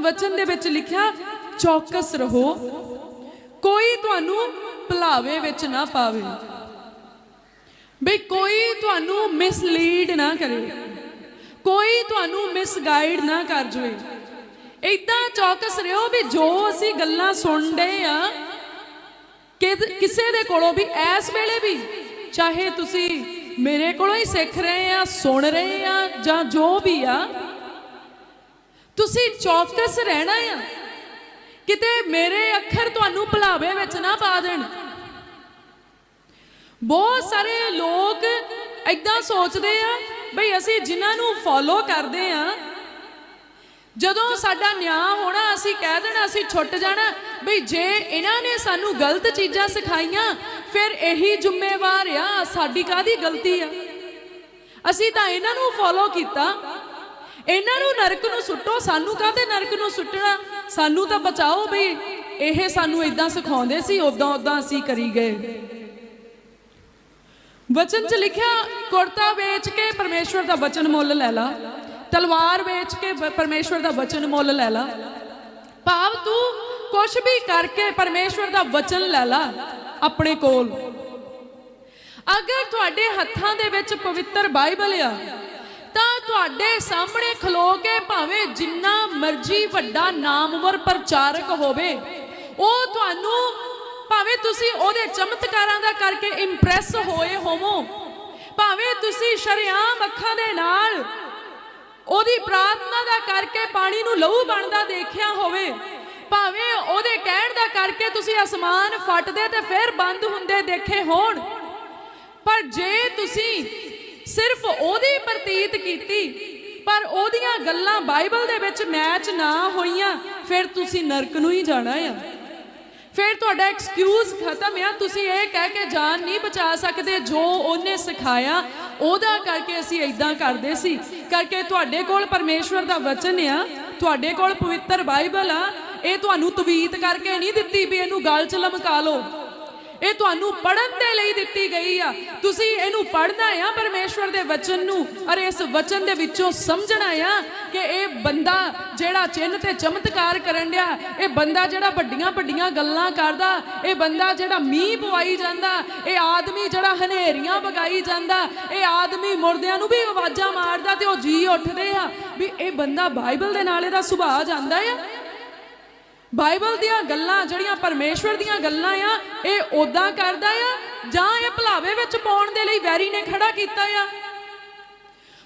ਵਚਨ ਦੇ ਵਿੱਚ ਲਿਖਿਆ, ਚੌਕਸ ਰਹੋ। ਕੋਈ ਤੁਹਾਨੂੰ ਭੁਲਾਵੇ ਵਿੱਚ ਨਾ ਪਾਵੇ। ਬਈ ਕੋਈ ਤੁਹਾਨੂੰ ਮਿਸਲੀਡ ਨਾ ਕਰੇ। ਕੋਈ ਤੁਹਾਨੂੰ ਮਿਸਗਾਈਡ ਨਾ ਕਰ ਜਵੇ। ਇਦਾਂ ਚੌਕਸ ਰਹੋ ਵੀ ਜੋ ਅਸੀਂ ਗੱਲਾਂ ਸੁਣਦੇ ਆ ਕਿਸੇ ਦੇ ਕੋਲੋਂ ਵੀ, ਇਸ ਵੇਲੇ ਵੀ, ਚਾਹੇ ਤੁਸੀਂ ਮੇਰੇ ਕੋਲੋਂ ਹੀ ਸਿੱਖ ਰਹੇ ਆ, ਸੁਣ ਰਹੇ ਆ, ਜਾਂ ਜੋ ਵੀ ਆ ਤੁਸੀਂ ਚੌਕਸ ਰਹਿਣਾ ਆ। ਕਿਤੇ ਮੇਰੇ ਅੱਖਰ ਤੁਹਾਨੂੰ ਭੁਲਾਵੇ ਵਿੱਚ ਨਾ ਪਾ ਦੇਣ। ਬਹੁਤ ਸਾਰੇ ਲੋਕ ਐਦਾਂ ਸੋਚਦੇ ਆ, ਬਈ ਅਸੀਂ ਜਿਨ੍ਹਾਂ ਨੂੰ ਫੋਲੋ ਕਰਦੇ ਆ, ਜਦੋਂ ਸਾਡਾ ਨਿਆਂ ਹੋਣਾ, ਅਸੀਂ ਕਹਿ ਦੇਣਾ, ਅਸੀਂ ਛੁੱਟ ਜਾਣਾ, ਬਈ ਜੇ ਇਹਨਾਂ ਨੇ ਸਾਨੂੰ ਗਲਤ ਚੀਜ਼ਾਂ ਸਿਖਾਈਆਂ, ਫਿਰ ਇਹੀ ਜ਼ਿੰਮੇਵਾਰ ਆ, ਸਾਡੀ ਕਾਦੀ ਗਲਤੀ ਆ? ਅਸੀਂ ਤਾਂ ਇਹਨਾਂ ਨੂੰ ਫੋਲੋ ਕੀਤਾ। ਇਹਨਾਂ ਨੂੰ ਨਰਕ ਨੂੰ ਸੁੱਟੋ, ਸਾਨੂੰ ਕਾਹਤੇ ਨਰਕ ਨੂੰ ਸੁੱਟਣਾ? ਸਾਨੂੰ ਤਾਂ ਬਚਾਓ ਬਈ ਇਹ ਸਾਨੂੰ ਇਦਾਂ ਸਿਖਾਉਂਦੇ ਸੀ ਉਦਾਂ ਉਦਾਂ ਅਸੀਂ ਕਰੀ ਗਏ। ਵਚਨ 'ਚ ਲਿਖਿਆ ਕੁਰਤਾ ਵੇਚ ਕੇ ਪਰਮੇਸ਼ਵਰ ਦਾ ਵਚਨ ਮੁੱਲ ਲੈ ਲਾ। ਤਲਵਾਰ ਵੇਚ ਕੇ ਬ- ਪਰਮੇਸ਼ਵਰ ਦਾ ਵਚਨ ਮੁੱਲ ਲੈ ਲਾ। ਭਾਵ ਤੂੰ ਕੁਝ ਵੀ ਕਰਕੇ ਪਰਮੇਸ਼ਵਰ ਦਾ ਵਚਨ ਲੈ ਲਾ, ਆਪਣੇ ਕੋਲ। ਅਗਰ ਤੁਹਾਡੇ ਹੱਥਾਂ ਦੇ ਵਿੱਚ ਪਵਿੱਤਰ ਬਾਈਬਲ ਆ ਤੁਹਾਡੇ ਸਾਹਮਣੇ ਖਲੋ ਕੇ ਭਾਵੇਂ ਜਿੰਨਾ ਮਰਜ਼ੀ ਵੱਡਾ ਨਾਮਵਰ ਪ੍ਰਚਾਰਕ ਹੋਵੇ, ਉਹ ਤੁਹਾਨੂੰ ਭਾਵੇਂ ਤੁਸੀਂ ਉਹਦੇ ਚਮਤਕਾਰਾਂ ਦਾ ਕਰਕੇ ਇੰਪ੍ਰੈਸ ਹੋਏ ਹੋਵੋ, ਭਾਵੇਂ ਤੁਸੀਂ ਸ਼ਰਿਆਮ ਅੱਖਾਂ ਦੇ ਨਾਲ ਉਹਦੀ ਪ੍ਰਾਰਥਨਾ ਦਾ ਕਰਕੇ ਪਾਣੀ ਨੂੰ ਲਹੂ ਬਣਦਾ ਦੇਖਿਆ ਹੋਵੇ, ਭਾਵੇਂ ਉਹਦੇ ਕਹਿਣ ਦਾ ਕਰਕੇ ਤੁਸੀਂ ਅਸਮਾਨ ਫਟਦੇ ਤੇ ਫਿਰ ਬੰਦ ਹੁੰਦੇ ਦੇਖੇ ਹੋਣ, ਪਰ ਜੇ ਤੁਸੀਂ ਸਿਰਫ ਉਹਦੀ ਪ੍ਰਤੀਤ ਕੀਤੀ, ਪਰ ਉਹਦੀਆਂ ਗੱਲਾਂ ਬਾਈਬਲ ਦੇ ਵਿੱਚ ਮੈਚ ਨਾ ਹੋਈਆਂ, ਫਿਰ ਤੁਸੀਂ ਨਰਕ ਨੂੰ ਹੀ ਜਾਣਾ ਆ। ਫਿਰ ਤੁਹਾਡਾ ਐਕਸਕਿਊਜ਼ ਖਤਮ ਆ, ਤੁਸੀਂ ਇਹ ਕਹਿ ਕੇ ਜਾਨ ਨਹੀਂ ਬਚਾ ਸਕਦੇ ਜੋ ਉਹਨੇ ਸਿਖਾਇਆ, ਉਹਦਾ ਕਰਕੇ ਅਸੀਂ ਇਦਾਂ ਕਰਦੇ ਸੀ। ਕਰਕੇ ਤੁਹਾਡੇ ਕੋਲ ਪਰਮੇਸ਼ਵਰ ਦਾ ਵਚਨ ਆ, ਤੁਹਾਡੇ ਕੋਲ ਪਵਿੱਤਰ ਬਾਈਬਲ ਆ, ਇਹ ਤੁਹਾਨੂੰ ਤਵੀਤ ਕਰਕੇ ਨਹੀਂ ਦਿੱਤੀ ਵੀ ਇਹਨੂੰ ਗਲ 'ਚ ਲਮਕਾ ਲਓ। ਇਹ ਤੁਹਾਨੂੰ ਪੜਨ ਦੇ ਲਈ ਦਿੱਤੀ ਗਈ ਆ। ਤੁਸੀਂ ਇਹਨੂੰ ਪੜਨਾ ਆ ਪਰਮੇਸ਼ਵਰ ਦੇ ਵਚਨ ਨੂੰ। ਔਰ ਇਸ ਵਚਨ ਦੇ ਵਿੱਚੋਂ ਸਮਝਣਾ ਆ ਕਿ ਇਹ ਬੰਦਾ ਜਿਹੜਾ ਚਿੰਨ ਤੇ ਚਮਤਕਾਰ ਕਰਨ ਡਿਆ, ਇਹ ਬੰਦਾ ਜਿਹੜਾ ਵੱਡੀਆਂ ਵੱਡੀਆਂ ਗੱਲਾਂ ਕਰਦਾ, ਇਹ ਬੰਦਾ ਜਿਹੜਾ ਮੀਂਹ ਪਵਾਈ ਜਾਂਦਾ, ਇਹ ਆਦਮੀ ਜਿਹੜਾ ਹਨੇਰੀਆਂ ਵਗਾਈ ਜਾਂਦਾ, ਇਹ ਆਦਮੀ ਮੁਰਦਿਆਂ ਨੂੰ ਵੀ ਆਵਾਜ਼ਾਂ ਮਾਰਦਾ ਤੇ ਉਹ ਜੀ ਉੱਠਦੇ ਆ। ਵੀ ਇਹ ਬੰਦਾ ਬਾਈਬਲ ਦੇ ਨਾਲ ਇਹਦਾ ਸੁਭਾਅ ਜਾਂਦਾ ਆ। ਬਾਈਬਲ ਦੀਆਂ ਗੱਲਾਂ ਜਿਹੜੀਆਂ ਪਰਮੇਸ਼ਵਰ ਦੀਆਂ ਗੱਲਾਂ ਆ, ਇਹ ਉਦਾਂ ਕਰਦਾ ਆ, ਜਾਂ ਇਹ ਭਲਾਵੇ ਵਿੱਚ ਪਾਉਣ ਦੇ ਲਈ ਵੈਰੀ ਨੇ ਖੜਾ ਕੀਤਾ ਆ।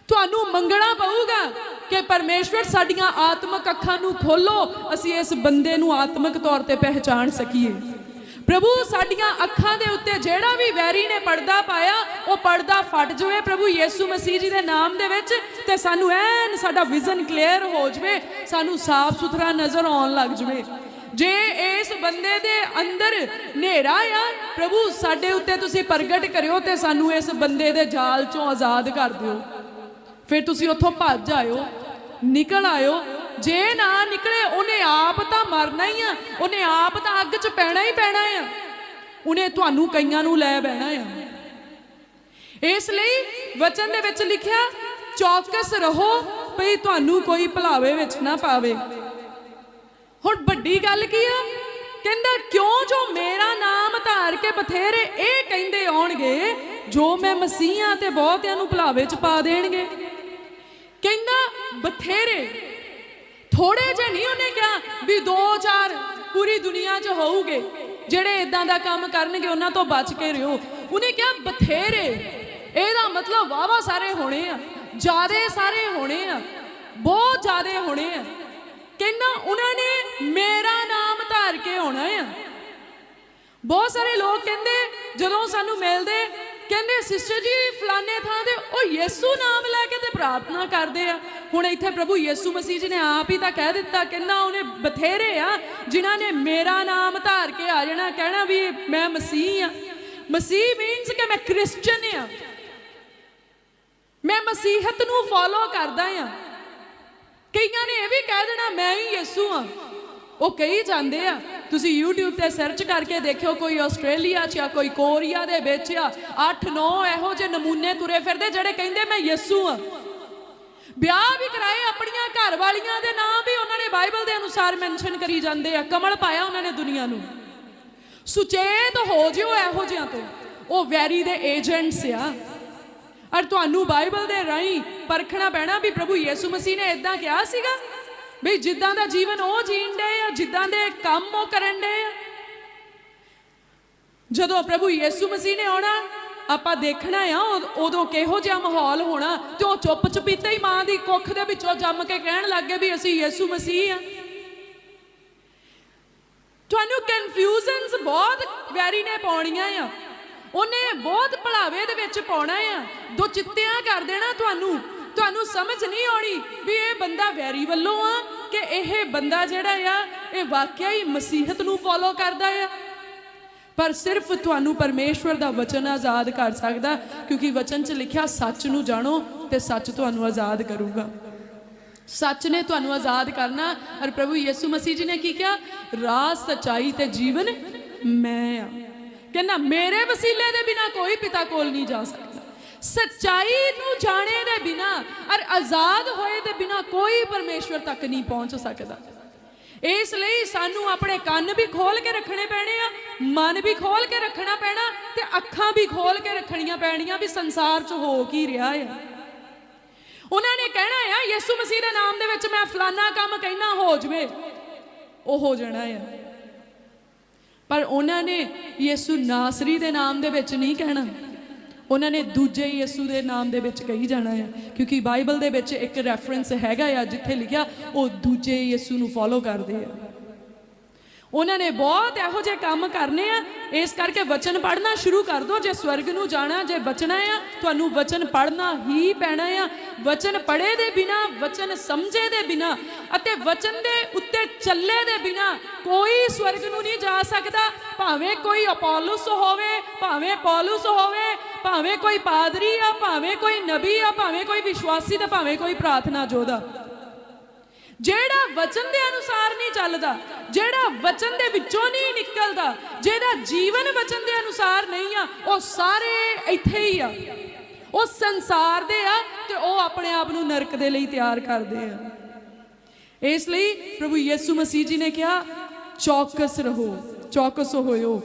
ਤੁਹਾਨੂੰ ਮੰਗਣਾ ਪਊਗਾ ਕਿ ਪਰਮੇਸ਼ਵਰ ਸਾਡੀਆਂ ਆਤਮਿਕ ਅੱਖਾਂ ਨੂੰ ਖੋਲੋ, ਅਸੀਂ ਇਸ ਬੰਦੇ ਨੂੰ ਆਤਮਿਕ ਤੌਰ ਤੇ ਪਹਿਚਾਣ ਸਕੀਏ। ਪ੍ਰਭੂ, ਸਾਡੀਆਂ ਅੱਖਾਂ ਦੇ ਉੱਤੇ ਜਿਹੜਾ ਵੀ ਵੈਰੀ ਨੇ ਪਰਦਾ ਪਾਇਆ, ਉਹ ਪਰਦਾ ਫਟ ਜਾਵੇ ਪ੍ਰਭੂ ਯੀਸੂ ਮਸੀਹ ਜੀ ਦੇ ਨਾਮ ਦੇ ਵਿੱਚ ਤੇ ਸਾਨੂੰ ਐਨ ਸਾਡਾ ਵਿਜ਼ਨ ਕਲੀਅਰ ਹੋ ਜਾਵੇ, ਸਾਨੂੰ ਸਾਫ਼ ਸੁਥਰਾ ਨਜ਼ਰ ਆਉਣ ਲੱਗ ਜਾਵੇ। ਜੇ ਇਸ ਬੰਦੇ ਦੇ ਅੰਦਰ ਹਨੇਰਾ ਆ, ਪ੍ਰਭੂ ਸਾਡੇ ਉੱਤੇ ਤੁਸੀਂ ਪ੍ਰਗਟ ਕਰਿਓ ਤੇ ਸਾਨੂੰ ਇਸ ਬੰਦੇ ਦੇ ਜਾਲ ਚੋਂ ਆਜ਼ਾਦ ਕਰ ਦਿਓ। ਫਿਰ ਤੁਸੀਂ ਉੱਥੋਂ ਭੱਜ ਆਇਓ, ਨਿਕਲ ਆਇਓ। ਜੇ ਨਾ ਨਿਕਲੇ, ਉਹਨੇ ਆਪ ਤਾਂ ਮਰਨਾ ਹੀ ਆ, ਉਹਨੇ ਆਪ ਤਾਂ ਅੱਗ 'ਚ ਪੈਣਾ ਹੀ ਪੈਣਾ ਆ। ਉਹਨੇ ਤੁਹਾਨੂੰ ਕਈਆਂ ਨੂੰ ਲੈ ਬਹਿਣਾ ਆ। ਇਸ ਲਈ ਵਚਨ ਦੇ ਵਿੱਚ ਲਿਖਿਆ ਚੌਕਸ ਰਹੋ ਭਈ ਤੁਹਾਨੂੰ ਕੋਈ ਭਲਾਵੇ ਵਿੱਚ ਨਾ ਪਾਵੇ। ਹੁਣ ਵੱਡੀ ਗੱਲ ਕੀ ਆ? ਕਹਿੰਦਾ, ਕਿਉਂ ਜੋ ਮੇਰਾ ਨਾਮ ਧਾਰ ਕੇ ਬਥੇਰੇ ਇਹ ਕਹਿੰਦੇ ਆਉਣਗੇ, ਜੋ ਮੈਂ ਮਸੀਹਾਂ ਤੇ ਬਹੁਤਿਆਂ ਨੂੰ ਭਲਾਵੇ ਚ ਪਾ ਦੇਣਗੇ? ਕਹਿੰਦਾ, ਬਥੇਰੇ। ਥੋੜੇ ਜੇ ਨਹੀਂ ਉਹਨੇ ਕਿਹਾ ਵੀ ਦੋ ਚਾਰ ਪੂਰੀ ਦੁਨੀਆ 'ਚ ਹੋਊਗੇ, ਜਿਹੜੇ ਇਦਾਂ ਦਾ ਕੰਮ ਕਰਨਗੇ, ਉਹਨਾਂ ਤੋਂ ਬਚ ਕੇ ਰਿਓ। ਉਹਨੇ ਕਿਹਾ, ਬਥੇਰੇ। ਇਹਦਾ ਮਤਲਬ ਵਾਵਾ ਸਾਰੇ ਹੋਣੇ ਆ। ਜਿਆਦੇ ਸਾਰੇ ਹੋਣੇ ਆ। ਬਹੁਤ ਜਿਆਦੇ ਹੋਣੇ ਆ। ਕਹਿੰਦਾ ਉਹਨਾਂ ਨੇ ਮੇਰਾ ਨਾਮ ਧਾਰ ਕੇ ਆਉਣਾ ਆ। ਬਹੁਤ ਸਾਰੇ ਲੋਕ ਕਹਿੰਦੇ, ਜਦੋਂ ਸਾਨੂੰ ਮਿਲਦੇ, ਕਹਿੰਦੇ, ਸਿਸਟਰ ਜੀ, ਫਲਾਣੇ ਥਾਂ ਤੇ ਉਹ ਯਿਸੂ ਨਾਮ ਲੈ ਕੇ ਤੇ ਪ੍ਰਾਰਥਨਾ ਕਰਦੇ ਆ। ਹੁਣ ਇੱਥੇ ਪ੍ਰਭੂ ਯਿਸੂ ਮਸੀਹ ਜੀ ਨੇ ਆਪ ਹੀ ਤਾਂ ਕਹਿ ਦਿੱਤਾ, ਕਹਿੰਦਾ ਉਹਨੇ ਬਥੇਰੇ ਆ, ਜਿਨ੍ਹਾਂ ਨੇ ਮੇਰਾ ਨਾਮ ਧਾਰ ਕੇ ਆ ਜਾਣਾ, ਕਹਿਣਾ ਵੀ ਮੈਂ ਮਸੀਹ ਆ। ਮਸੀਹ ਮੀਨਸ ਕਿ ਮੈਂ ਕ੍ਰਿਸਚੀਅਨ ਆ। ਮੈਂ ਮਸੀਹਤ ਨੂੰ ਫੋਲੋ ਕਰਦਾ ਆ। ਕਈਆਂ ਨੇ ਇਹ ਵੀ ਕਹਿ ਦੇਣਾ, ਮੈਂ ਹੀ ਯਿਸੂ ਆ। ਉਹ ਕਹੀ ਜਾਂਦੇ ਆ, ਤੁਸੀਂ YouTube ਤੇ ਸਰਚ ਕਰਕੇ ਦੇਖਿਓ ਕੋਈ ਆਸਟ੍ਰੇਲੀਆ 'ਚ ਆ, ਕੋਈ ਕੋਰੀਆ ਦੇ ਵਿੱਚ ਆ 8-9 ਇਹੋ ਜਿਹੇ ਨਮੂਨੇ ਤੁਰੇ ਫਿਰਦੇ ਜਿਹੜੇ ਕਹਿੰਦੇ ਮੈਂ ਯਿਸੂ ਆ। ਵਿਆਹ ਵੀ ਕਰਾਏ ਆਪਣੀਆਂ ਘਰ ਵਾਲੀਆਂ ਦੇ ਨਾਂ ਵੀ ਉਹਨਾਂ ਨੇ ਬਾਈਬਲ ਦੇ ਅਨੁਸਾਰ ਮੈਂਸ਼ਨ ਕਰੀ ਜਾਂਦੇ ਆ, ਕਮਲ ਪਾਇਆ ਉਹਨਾਂ ਨੇ ਦੁਨੀਆ ਨੂੰ। ਸੁਚੇਤ ਹੋ ਜਿਓ ਇਹੋ ਜਿਹਾਂ ਤੋਂ। ਉਹ ਵੈਰੀ ਦੇ ਏਜੰਟਸ ਆ। ਔਰ ਤੁਹਾਨੂੰ ਬਾਈਬਲ ਦੇ ਰਾਹੀਂ ਪਰਖਣਾ ਪੈਣਾ ਵੀ ਪ੍ਰਭੂ ਯੀਸੂ ਮਸੀਹ ਨੇ ਇਦਾਂ ਕਿਹਾ ਸੀਗਾ ਵੀ ਜਿੱਦਾਂ ਦਾ ਜੀਵਨ ਉਹ ਜੀਣ ਡਏ ਆ, ਜਿੱਦਾਂ ਦੇ ਕੰਮ ਉਹ ਕਰਨ ਡਏ ਆ। ਜਦੋਂ ਪ੍ਰਭੂ ਯੀਸੂ ਮਸੀਹ ਨੇ ਆਉਣਾ, ਆਪਾਂ ਦੇਖਣਾ ਆ, ਉਦੋਂ ਕਿਹੋ ਜਿਹਾ ਮਾਹੌਲ ਹੋਣਾ ਤੇ ਉਹ ਚੁੱਪ ਚੁਪੀਤੇ ਹੀ ਮਾਂ ਦੀ ਕੁੱਖ ਦੇ ਵਿੱਚੋਂ ਜੰਮ ਕੇ ਕਹਿਣ ਲੱਗ ਗਏ ਵੀ ਅਸੀਂ ਯੀਸੂ ਮਸੀਹ ਆ। ਤੁਹਾਨੂੰ ਕਨਫਿਊਜ਼ਨਸ ਬਹੁਤ ਵੈਰੀ ਨੇ ਪਾਉਣੀਆਂ ਆ। ਉਹਨੇ ਬਹੁਤ ਭਲਾਵੇ ਦੇ ਵਿੱਚ ਪਾਉਣਾ ਆ। ਦੋ ਚਿੱਤਿਆਂ ਕਰ ਦੇਣਾ ਤੁਹਾਨੂੰ। ਤੁਹਾਨੂੰ ਸਮਝ ਨਹੀਂ ਆਉਣੀ ਵੀ ਇਹ ਬੰਦਾ ਵੈਰੀ ਵੱਲੋਂ ਆ ਕਿ ਇਹ ਬੰਦਾ ਜਿਹੜਾ ਆ, ਇਹ ਵਾਕਿਆ ਹੀ ਮਸੀਹਤ ਨੂੰ ਫੋਲੋ ਕਰਦਾ ਆ। ਪਰ ਸਿਰਫ ਤੁਹਾਨੂੰ ਪਰਮੇਸ਼ਵਰ ਦਾ ਵਚਨ ਆਜ਼ਾਦ ਕਰ ਸਕਦਾ, ਕਿਉਂਕਿ ਵਚਨ 'ਚ ਲਿਖਿਆ ਸੱਚ ਨੂੰ ਜਾਣੋ ਤੇ ਸੱਚ ਤੁਹਾਨੂੰ ਆਜ਼ਾਦ ਕਰੂਗਾ। ਸੱਚ ਨੇ ਤੁਹਾਨੂੰ ਆਜ਼ਾਦ ਕਰਨਾ। ਔਰ ਪ੍ਰਭੂ ਯਿਸੂ ਮਸੀਹ ਜੀ ਨੇ ਕੀ ਕਿਹਾ? ਰਾਹ, ਸਚਾਈ ਤੇ ਜੀਵਨ ਮੈਂ ਆ। ਕਹਿੰਦਾ ਮੇਰੇ ਵਸੀਲੇ ਦੇ ਬਿਨਾ ਕੋਈ ਪਿਤਾ ਕੋਲ ਨਹੀਂ ਜਾ ਸਕਦਾ। ਸੱਚਾਈ ਨੂੰ ਜਾਣੇ ਦੇ ਬਿਨਾ ਔਰ ਆਜ਼ਾਦ ਹੋਏ ਦੇ ਬਿਨਾ ਕੋਈ ਪਰਮੇਸ਼ਵਰ ਤੱਕ ਨਹੀਂ ਪਹੁੰਚ ਸਕਦਾ। ਇਸ ਲਈ ਸਾਨੂੰ ਆਪਣੇ ਕੰਨ ਵੀ ਖੋਲ ਕੇ ਰੱਖਣੇ ਪੈਣੇ ਆ, ਮਨ ਵੀ ਖੋਲ ਕੇ ਰੱਖਣਾ ਪੈਣਾ ਤੇ ਅੱਖਾਂ ਵੀ ਖੋਲ ਕੇ ਰੱਖਣੀਆਂ ਪੈਣੀਆਂ ਵੀ ਸੰਸਾਰ 'ਚ ਹੋ ਕੀ ਰਿਹਾ ਆ। ਉਹਨਾਂ ਨੇ ਕਹਿਣਾ ਆ, ਯਿਸੂ ਮਸੀਹ ਦੇ ਨਾਮ ਦੇ ਵਿੱਚ ਮੈਂ ਫਲਾਨਾ ਕੰਮ ਕਹਿਣਾ ਹੋ ਜਵੇ, ਉਹ ਹੋ ਜਾਣਾ ਆ। ਪਰ ਉਹਨਾਂ ਨੇ ਯਿਸੂ ਨਾਸਰੀ ਦੇ ਨਾਮ ਦੇ ਵਿੱਚ ਨਹੀਂ ਕਹਿਣਾ। ਉਹਨਾਂ ਨੇ ਦੂਜੇ ਯਿਸੂ ਦੇ ਨਾਮ ਦੇ ਵਿੱਚ ਕਹੀ ਜਾਣਾ ਆ, ਕਿਉਂਕਿ ਬਾਈਬਲ ਦੇ ਵਿੱਚ ਇੱਕ ਰੈਫਰੈਂਸ ਹੈਗਾ ਆ, ਜਿੱਥੇ ਲਿਖਿਆ, ਉਹ ਦੂਜੇ ਯਿਸੂ ਨੂੰ ਫੋਲੋ ਕਰਦੇ ਆ। ਉਹਨਾਂ ਨੇ ਬਹੁਤ ਇਹੋ ਜਿਹੇ ਕੰਮ ਕਰਨੇ ਆ। ਇਸ ਕਰਕੇ ਵਚਨ ਪੜ੍ਹਨਾ ਸ਼ੁਰੂ ਕਰ ਦਿਓ। ਜੇ ਸਵਰਗ ਨੂੰ ਜਾਣਾ, ਜੇ ਬਚਣਾ ਆ, ਤੁਹਾਨੂੰ ਵਚਨ ਪੜ੍ਹਨਾ ਹੀ ਪੈਣਾ ਆ। ਵਚਨ ਪੜ੍ਹੇ ਦੇ ਬਿਨਾ, ਵਚਨ ਸਮਝੇ ਦੇ ਬਿਨਾ ਅਤੇ ਵਚਨ ਦੇ ਉੱਤੇ ਚੱਲੇ ਦੇ ਬਿਨਾ ਕੋਈ ਸਵਰਗ ਨੂੰ ਨਹੀਂ ਜਾ ਸਕਦਾ। ਭਾਵੇਂ ਕੋਈ ਅਪੋਲੋਸ ਹੋਵੇ, ਭਾਵੇਂ ਪੌਲੁਸ ਹੋਵੇ, ਭਾਵੇਂ ਕੋਈ ਪਾਦਰੀ ਆ, ਭਾਵੇਂ ਕੋਈ ਨਬੀ ਆ, ਭਾਵੇਂ ਕੋਈ ਵਿਸ਼ਵਾਸੀ ਤੇ ਭਾਵੇਂ ਕੋਈ ਪ੍ਰਾਰਥਨਾ ਜੋਧਾ ਜਿਹੜਾ ਵਚਨ ਦੇ ਅਨੁਸਾਰ ਨਹੀਂ ਚੱਲਦਾ, ਜਿਹੜਾ ਵਚਨ ਦੇ ਵਿੱਚੋਂ ਨਹੀਂ ਨਿਕਲਦਾ, ਜਿਹਦਾ ਜੀਵਨ ਵਚਨ ਦੇ ਅਨੁਸਾਰ ਨਹੀਂ ਆ, ਉਹ ਸਾਰੇ ਇੱਥੇ ਹੀ ਆ। ਉਹ ਸੰਸਾਰ ਦੇ ਆ ਤੇ ਉਹ ਆਪਣੇ ਆਪ ਨੂੰ ਨਰਕ ਦੇ ਲਈ ਤਿਆਰ ਕਰਦੇ ਆ। ਇਸ ਲਈ ਪ੍ਰਭੂ ਯਿਸੂ ਮਸੀਹ ਜੀ ਨੇ ਕਿਹਾ, ਚੌਕਸ ਰਹੋ, ਚੌਕਸ ਹੋਇਓ।